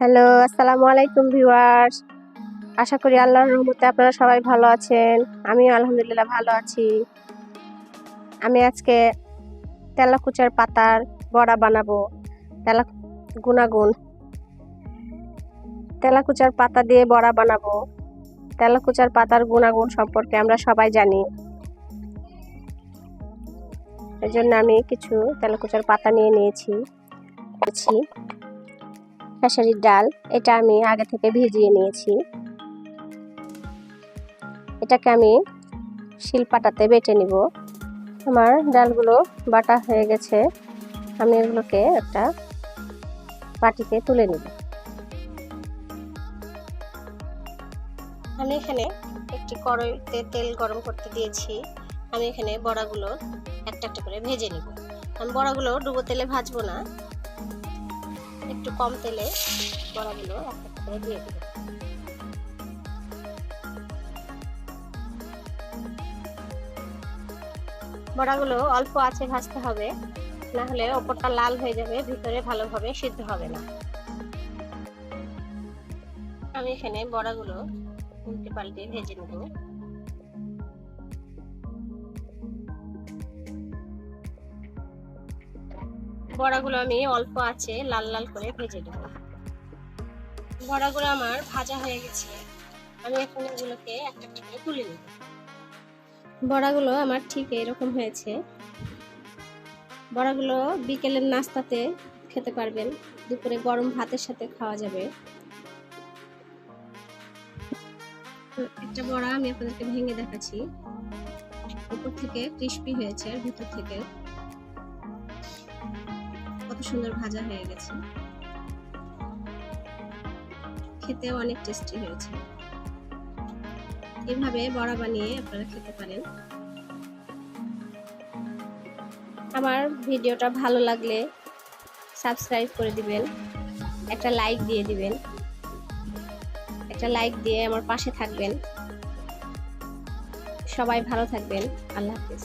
Hello, আসসালামু আলাইকুম viewers. আশা করি আল্লাহর রহমতে আপনারা সবাই ভালো আছেন। আমিও আলহামদুলিল্লাহ ভালো আছি। আমি আজকে তেলাকুচার পাতার বড়া বানাবো। তেলা গুনাগুন তেলাকুচার পাতা দিয়ে বড়া বানাবো। তেলাকুচার পাতার গুণাগুণ সম্পর্কে আমরা সবাই জানি। এই জন্য আমি কিছু তেলাকুচার পাতা নিয়ে নিয়েছি। খেসারির ডাল, এটা আমি আগে থেকে ভিজিয়ে নিয়েছি। এটাকে আমি শিলপাটাতে বেটে নিব। আমার ডালগুলো বাটা হয়ে গেছে। আমি এগুলোকে একটা বাটিতে তুলে নিব। আমি এখানে একটি কড়াইতে তেল গরম করতে দিয়েছি। আমি এখানে বড়াগুলো একটা একটা করে ভেজে নিব। আমি বড়াগুলো ডুবো তেলে ভাজবো না। একটু কম তেলে বড়াগুলো একটা করে দিয়ে দেবো। বড়াগুলো অল্প আছে ভাজতে হবে, না হলে ওপরটা লাল হয়ে যাবে, ভিতরে ভালোভাবে সিদ্ধ হবে না। আমি এখানে বড়াগুলো উল্টে পাল্টে ভেজে নেব। বড়াগুলো আমি অল্প আছে, লাল লাল করে ভেজে নেব। বড়াগুলো আমার ভাজা হয়ে গেছে। আমি এখন এগুলোকে একটা করে তুলে নেব। বড়াগুলো আমার ঠিক এরকম হয়েছে। বড়াগুলো বিকেলের নাস্তাতে খেতে পারবেন। দুপুরে গরম ভাতের সাথে খাওয়া যাবে। একটা বড়া আমি আপনাদেরকে ভেঙে দেখাচ্ছি। উপর থেকে ক্রিস্পি হয়েছে ভিতর থেকে কত সুন্দর ভাজা হয়ে গেছে। খেতেও অনেক টেস্টি হয়েছে। এভাবে বড়া বানিয়ে আপনারা খেতে পারেন। আমার ভিডিওটা ভালো লাগলে সাবস্ক্রাইব করে দিবেন, একটা লাইক দিয়ে দিবেন, একটা লাইক দিয়ে আমার পাশে থাকবেন। সবাই ভালো থাকবেন, আল্লাহ হাফিজ।